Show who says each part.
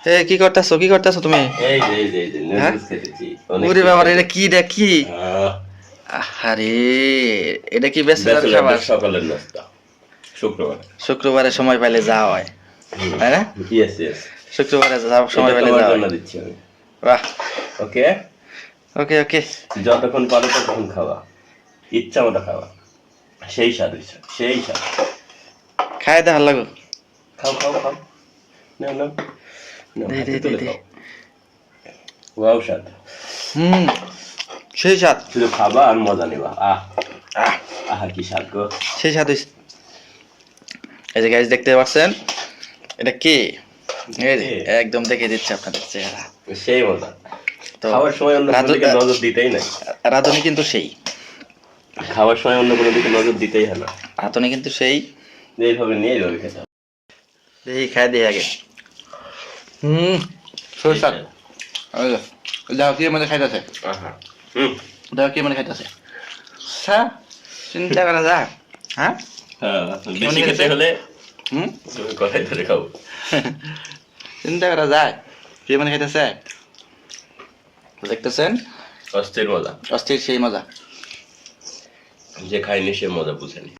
Speaker 1: এ কি করতেছো? কি করতেছো তুমি?
Speaker 2: এই এই
Speaker 1: হ্যাঁ? ওরে বাবা এটা কি এটা কি? আরে এটা কি খাবার?
Speaker 2: ব্যাচেলরদের সকালের নাস্তা শুক্রবার।
Speaker 1: শুক্রবারে সময় পাইলে যাওয়া হয় তাই না?
Speaker 2: ইয়েস ইয়েস
Speaker 1: শুক্রবারে যাওয়া সময় পাইলে যাওয়া হয়।
Speaker 2: দিচ্ছি আমি।
Speaker 1: বাহ।
Speaker 2: ওকে?
Speaker 1: ওকে ওকে।
Speaker 2: যতক্ষণ পারো ততক্ষণ খাওয়া ইচ্ছা মতো খাওয়া সেই স্বাদ সেই স্বাদ
Speaker 1: খাই লাগো
Speaker 2: খাও খাও খাও। নাও নাও। ওয়াও স্বাদ।
Speaker 1: হুম সেই স্বাদ।
Speaker 2: শুধু খাবা আর মজা নেবা। আহ
Speaker 1: আহ।
Speaker 2: আহা কি স্বাদ গো।
Speaker 1: সেই স্বাদ এই যে গাইজ দেখতে পাচ্ছেন? এটা কি? একদম দেখে দিচ্ছে আপনাদের চেহারা।
Speaker 2: সেই মজা।
Speaker 1: তো
Speaker 2: খাওয়ার সময় অন্য দিকে নজর দিতেই নাই।
Speaker 1: রাঁধুনি কিন্তু সেই।
Speaker 2: খাওয়ার সময় অন্য কোনো দিকে নজর দিতেই হয় না।
Speaker 1: রাঁধুনি কিন্তু সেই।
Speaker 2: এইভাবে নিয়ে এইভাবে খেতে।
Speaker 1: দেখি খাই দিই আগে। হুম দেখো কি মানে খাইতেছে। দেখো কি মানে খাইতেছে। চিন্তা করা যায় হ্যাঁ?
Speaker 2: হ্যাঁ বেশি খেতে
Speaker 1: খেতে?
Speaker 2: হলে
Speaker 1: হুম?
Speaker 2: তুমি ধরে খাও।
Speaker 1: চিন্তা করা যায় কি মানে খাইতেছে। দেখতেছেন?
Speaker 2: অস্থির মজা।
Speaker 1: অস্থির সেই মজা।
Speaker 2: যে খায়নি সে মজা বুঝেনি।